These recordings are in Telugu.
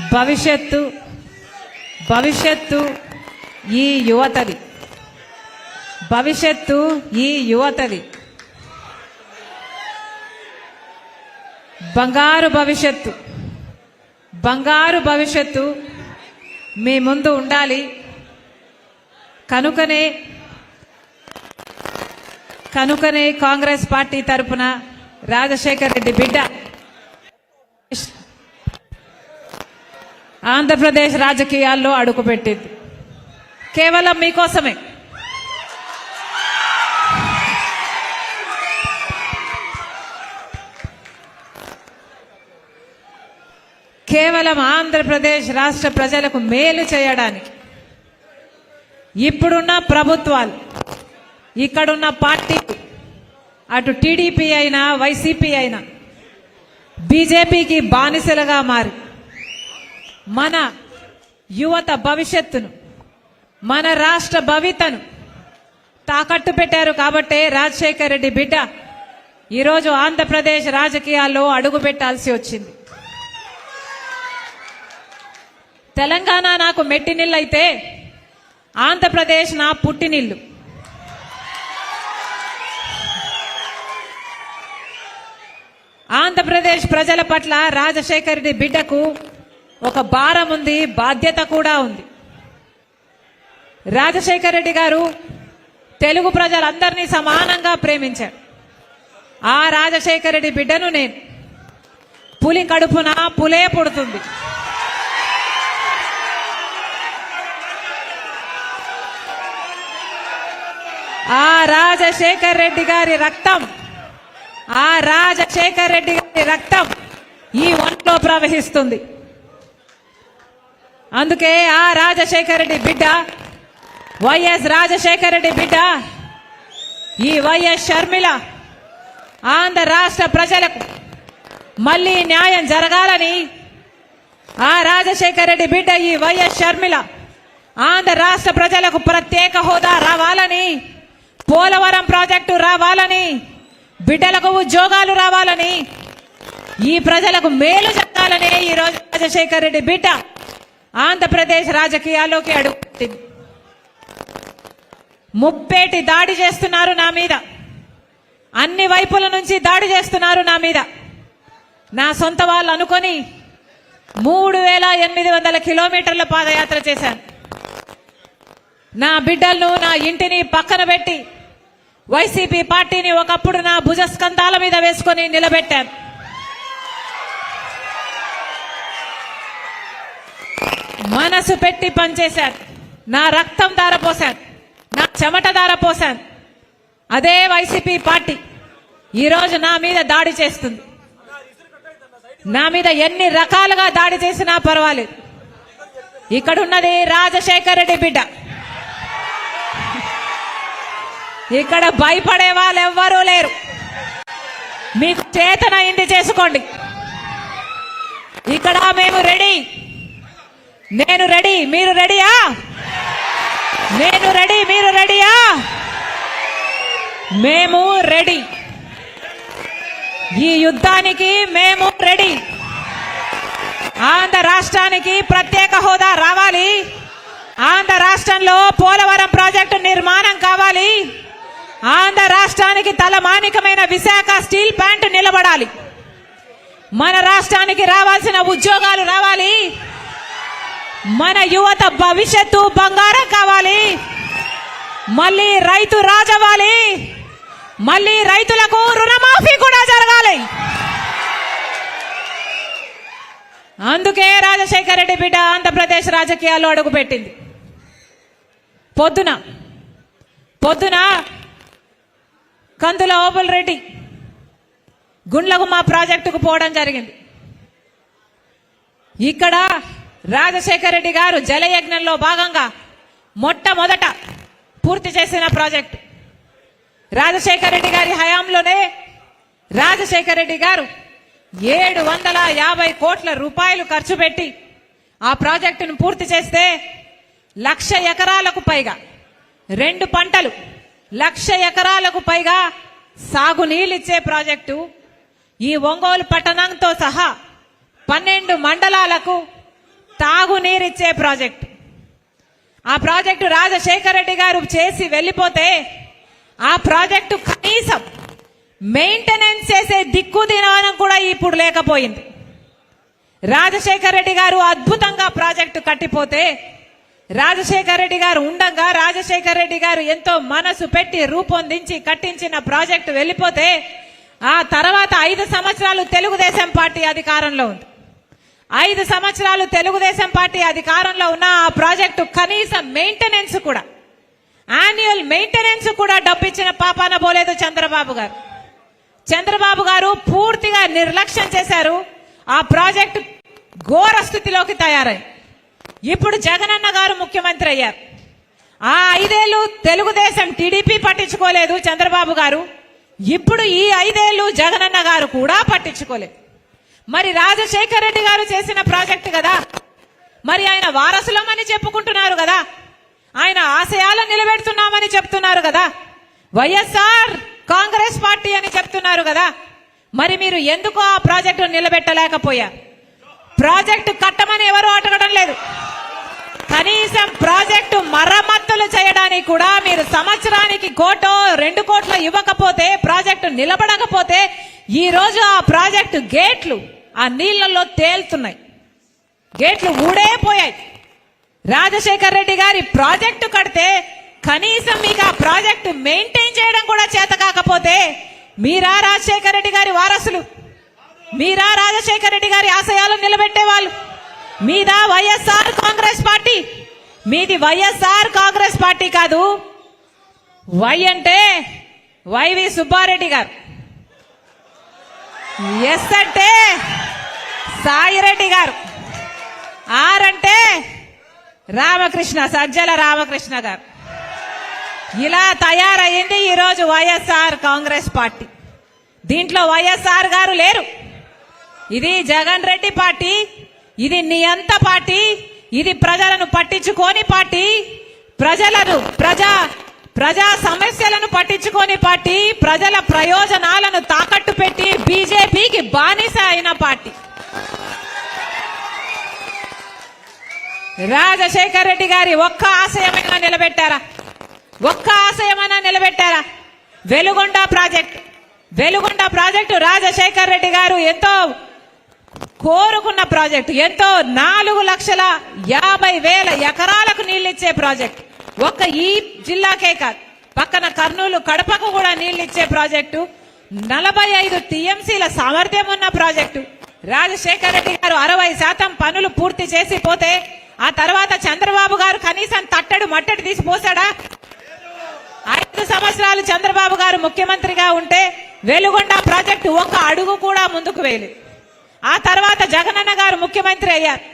భవిష్యత్తు భవిష్యత్తు ఈ యువతది. భవిష్యత్తు ఈ యువతది. బంగారు భవిష్యత్తు బంగారు భవిష్యత్తు మీ ముందు ఉండాలి. కనుకనే కనుకనే కాంగ్రెస్ పార్టీ తరపున రాజశేఖర్ రెడ్డి బిడ్డ ఆంధ్రప్రదేశ్ రాజకీయాల్లో అడుగుపెట్టింది. కేవలం మీకోసమే. కేవలం ఆంధ్రప్రదేశ్ రాష్ట్ర ప్రజలకు మేలు చేయడానికి ఇప్పుడున్న ప్రభుత్వాలు ఇక్కడున్న పార్టీ అటు టీడీపీ అయినా వైసీపీ అయినా బీజేపీకి బానిసలుగా మారి మన యువత భవిష్యత్తును మన రాష్ట్ర భవితను తాకట్టు పెట్టారు కాబట్టే రాజశేఖర్ రెడ్డి బిడ్డ ఈరోజు ఆంధ్రప్రదేశ్ రాజకీయాల్లో అడుగు పెట్టాల్సి వచ్చింది. తెలంగాణ నాకు మెట్టినిళ్ళైతే ఆంధ్రప్రదేశ్ నా పుట్టినిల్లు. ఆంధ్రప్రదేశ్ ప్రజల పట్ల రాజశేఖర్ రెడ్డి బిడ్డకు ఒక భారం ఉంది బాధ్యత కూడా ఉంది. రాజశేఖర రెడ్డి గారు తెలుగు ప్రజలందరినీ సమానంగా ప్రేమించారు. ఆ రాజశేఖర రెడ్డి బిడ్డను నేను పులి కడుపున పులే పుడుతుంది. ఆ రాజశేఖర్ రెడ్డి గారి రక్తం ఆ రాజశేఖర్ రెడ్డి గారి రక్తం ఈ ఒంట్లో ప్రవహిస్తుంది. అందుకే ఆ రాజశేఖర్ రెడ్డి బిడ్డ వైఎస్ రాజశేఖర రెడ్డి బిడ్డ ఈ వైఎస్ షర్మిల ఆంధ్ర రాష్ట్ర ప్రజలకు మళ్ళీ న్యాయం జరగాలని ఆ రాజశేఖర రెడ్డి బిడ్డ ఈ వైఎస్ షర్మిల ఆంధ్ర రాష్ట్ర ప్రజలకు ప్రత్యేక హోదా రావాలని పోలవరం ప్రాజెక్టు రావాలని బిడ్డలకు ఉద్యోగాలు రావాలని ఈ ప్రజలకు మేలు జరగాలని ఈ రోజు రాజశేఖర రెడ్డి బిడ్డ ఆంధ్రప్రదేశ్ రాజకీయాల్లోకి అడుగుతుంది ముప్పేటి దాడి చేస్తున్నారు నా మీద. అన్ని వైపుల నుంచి దాడి చేస్తున్నారు నా మీద. నా సొంత వాళ్ళు అనుకొని మూడు వేల ఎనిమిది వందల కిలోమీటర్ల పాదయాత్ర చేశాను. నా బిడ్డలను నా ఇంటిని పక్కన పెట్టి వైసీపీ పార్టీని ఒకప్పుడు నా భుజస్కంధాల మీద వేసుకొని నిలబెట్టాను. మనసు పెట్టి పనిచేశాను నా రక్తం దారపోశాను నా చెమట దారపోశాను అదే వైసీపీ పార్టీ ఈరోజు నా మీద దాడి చేస్తుంది. నా మీద ఎన్ని రకాలుగా దాడి చేసినా పర్వాలేదు. ఇక్కడున్నది రాజశేఖర రెడ్డి బిడ్డ. ఇక్కడ భయపడే వాళ్ళు ఎవ్వరూ లేరు. మీకు చేతన ఇంటి చేసుకోండి. ఇక్కడ మేము రెడీ. నేను రెడీ మీరు రెడీయా? నేను రెడీ మీరు రెడీయా? మేము రెడీ. ఈ యుద్ధానికి మేము రెడీ. ఆంధ్ర రాష్ట్రానికి ప్రత్యేక హోదా రావాలి. ఆంధ్ర రాష్ట్రంలో పోలవరం ప్రాజెక్టు నిర్మాణం కావాలి. ఆంధ్ర రాష్ట్రానికి తలమానికమైన విశాఖ స్టీల్ ప్లాంట్ నిలబడాలి. మన రాష్ట్రానికి రావాల్సిన ఉద్యోగాలు రావాలి. మన యువత భవిష్యత్తు బంగారం కావాలి. మళ్ళీ రైతు రాజవ్వాలి. మళ్ళీ రైతులకు రుణమాఫీ కూడా జరగాలి. అందుకే రాజశేఖర రెడ్డి బిడ్డ ఆంధ్రప్రదేశ్ రాజకీయాల్లో అడుగుపెట్టింది పొద్దున పొద్దున కందుల ఓబుల్ రెడ్డి గుండ్లకు మా ప్రాజెక్టుకు పోవడం జరిగింది. ఇక్కడ రాజశేఖర రెడ్డి గారు జలయజ్ఞంలో భాగంగా మొట్టమొదట పూర్తి చేసిన ప్రాజెక్ట్. రాజశేఖర రెడ్డి గారి హయాంలోనే రాజశేఖర రెడ్డి గారు ఏడు వందల యాభై కోట్ల రూపాయలు ఖర్చు పెట్టి ఆ ప్రాజెక్టును పూర్తి చేస్తే లక్ష ఎకరాలకు పైగా రెండు పంటలు లక్ష ఎకరాలకు పైగా సాగునీళ్ళిచ్చే ప్రాజెక్టు ఈ ఒంగోలు పట్టణంతో సహా పన్నెండు మండలాలకు తాగునీరిచ్చే ప్రాజెక్ట్. ఆ ప్రాజెక్టు రాజశేఖర రెడ్డి గారు చేసి వెళ్ళిపోతే ఆ ప్రాజెక్టు కనీసం మెయింటెనెన్స్ చేసే దిక్కు దినవనం కూడా ఇప్పుడు లేకపోయింది. రాజశేఖర రెడ్డి గారు అద్భుతంగా ప్రాజెక్టు కట్టిపోతే రాజశేఖర రెడ్డి గారు ఉండగా రాజశేఖర రెడ్డి గారు ఎంతో మనసు పెట్టి రూపొందించి కట్టించిన ప్రాజెక్టు వెళ్ళిపోతే ఆ తర్వాత ఐదు సంవత్సరాలు తెలుగుదేశం పార్టీ అధికారంలో ఉంది. ఐదు సంవత్సరాలు తెలుగుదేశం పార్టీ అధికారంలో ఉన్న ఆ ప్రాజెక్టు కనీసం మెయింటెనెన్స్ కూడా యాన్యువల్ మెయింటెనెన్స్ కూడా డబ్బిచ్చిన పాపాన పోలేదు చంద్రబాబు గారు. చంద్రబాబు గారు పూర్తిగా నిర్లక్ష్యం చేశారు ఆ ప్రాజెక్టు ఘోర స్థితిలోకి తయారై ఇప్పుడు జగనన్న గారు ముఖ్యమంత్రి అయ్యారు. ఆ ఐదేళ్ళు తెలుగుదేశం టీడీపీ పట్టించుకోలేదు చంద్రబాబు గారు ఇప్పుడు ఈ ఐదేళ్ళు జగనన్న గారు కూడా పట్టించుకోలేదు. మరి రాజశేఖర్ రెడ్డి గారు చేసిన ప్రాజెక్టు కదా? మరి ఆయన వారసులమని చెప్పుకుంటున్నారు కదా? ఆయన ఆశయాలను నిలబెడుతున్నామని చెప్తున్నారు కదా? వైఎస్ఆర్ కాంగ్రెస్ పార్టీ అని చెప్తున్నారు కదా? మరి మీరు ఎందుకు ఆ ప్రాజెక్టు నిలబెట్టలేకపోయారు ప్రాజెక్టు కట్టమని ఎవరు అడగడం లేదు. కనీసం ప్రాజెక్టు మరమ్మతులు చేయడానికి కూడా మీరు సంవత్సరానికి కోటో రెండు కోట్లు ఇవ్వకపోతే ప్రాజెక్టు నిలబడకపోతే ఈ రోజు ఆ ప్రాజెక్టు గేట్లు ఆ నీళ్ళలో తేలుతున్నాయి. గేట్లు ఊడే పోయాయి. రాజశేఖర్ రెడ్డి గారి ప్రాజెక్టు కడితే కనీసం మీకు ఆ ప్రాజెక్టు మెయింటైన్ చేయడం కూడా చేత కాకపోతే మీరా రాజశేఖర్ రెడ్డి గారి వారసులు. మీరా రాజశేఖర్ రెడ్డి గారి ఆశయాలను నిలబెట్టేవాళ్ళు మీదా వైఎస్ఆర్ కాంగ్రెస్ పార్టీ. మీది వైఎస్ఆర్ కాంగ్రెస్ పార్టీ కాదు. వై అంటే వైవి సుబ్బారెడ్డి గారు. ఎస్ అంటే సాయిరెడ్డి గారు. ఆర్ అంటే రామకృష్ణ సజ్జల రామకృష్ణ గారు. ఇలా తయారయ్యింది ఈరోజు వైఎస్ఆర్ కాంగ్రెస్ పార్టీ. దీంట్లో వైఎస్ఆర్ గారు లేరు. ఇది జగన్ రెడ్డి పార్టీ ఇది నియంత పార్టీ ఇది ప్రజలను పట్టించుకోని పార్టీ ప్రజలను ప్రజా ప్రజా సమస్యలను పట్టించుకోని పార్టీ ప్రజల ప్రయోజనాలను తాకట్టు పెట్టి బీజేపీకి బానిస అయిన పార్టీ. రాజశేఖర్ రెడ్డి గారి ఒక్క ఆశయమైనా నిలబెట్టారా? ఒక్క ఆశయమైనా నిలబెట్టారా? వెలుగొండ ప్రాజెక్ట్ వెలుగొండ ప్రాజెక్టు రాజశేఖర్ రెడ్డి గారు ఎంతో కోరుకున్న ప్రాజెక్టు ఎంతో నాలుగు లక్షల యాభై వేల ఎకరాలకు నీళ్ళిచ్చే ప్రాజెక్టు. ఒక ఈ జిల్లాకే కాదు. పక్కన కర్నూలు కడపకు కూడా నీళ్ళిచ్చే ప్రాజెక్టు నలభై ఐదు టీఎంసీల సామర్థ్యం ఉన్న ప్రాజెక్టు. రాజశేఖర రెడ్డి గారు అరవై శాతం పనులు పూర్తి చేసి పోతే ఆ తర్వాత చంద్రబాబు గారు కనీసం తట్టడు మట్టడు తీసి పోసాడా? ఐదు సంవత్సరాలు చంద్రబాబు గారు ముఖ్యమంత్రిగా ఉంటే వెలుగొండ ప్రాజెక్టు ఒక్క అడుగు కూడా ముందుకు వేయలేదు. ఆ తర్వాత జగనన్న గారు ముఖ్యమంత్రి అయ్యారు.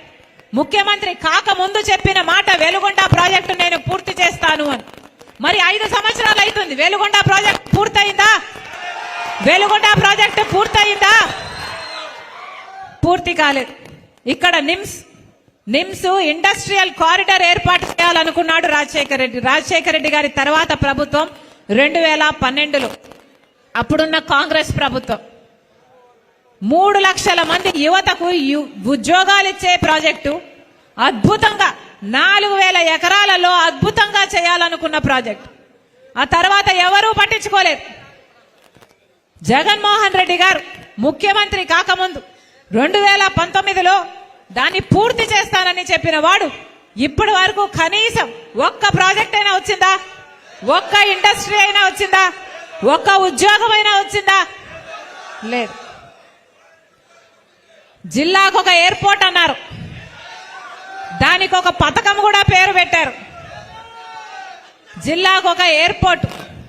ముఖ్యమంత్రి కాక ముందు చెప్పిన మాట వెలుగొండ ప్రాజెక్టు నేను పూర్తి చేస్తాను అని. మరి ఐదు సంవత్సరాలు అవుతుంది వెలుగొండ ప్రాజెక్ట్ పూర్తయిందా? వెలుగొండ ప్రాజెక్టు పూర్తయిందా? పూర్తి కాలేదు. ఇక్కడ నిమ్స్ నిమ్స్ ఇండస్ట్రియల్ కారిడార్ ఏర్పాటు చేయాలనుకున్నాడు రాజశేఖర రెడ్డి. రాజశేఖర రెడ్డి గారి తర్వాత ప్రభుత్వం రెండు వేల పన్నెండులో. అప్పుడున్న కాంగ్రెస్ ప్రభుత్వం. మూడు లక్షల మంది యువతకు ఉద్యోగాలు ఇచ్చే ప్రాజెక్టు. అద్భుతంగా నాలుగు వేల ఎకరాలలో అద్భుతంగా చేయాలనుకున్న ప్రాజెక్ట్. ఆ తర్వాత ఎవరూ పట్టించుకోలేదు. జగన్మోహన్ రెడ్డి గారు ముఖ్యమంత్రి కాకముందు రెండు వేల పంతొమ్మిదిలో దాన్ని పూర్తి చేస్తానని చెప్పిన వాడు ఇప్పటి వరకు కనీసం ఒక్క ప్రాజెక్ట్ అయినా వచ్చిందా? ఒక్క ఇండస్ట్రీ అయినా వచ్చిందా? ఒక్క ఉద్యోగం అయినా వచ్చిందా? లేదు. జిల్లాకు ఒక ఎయిర్పోర్ట్ అన్నారు. దానికి ఒక పథకం కూడా పేరు పెట్టారు. జిల్లాకు ఒక ఎయిర్పోర్ట్.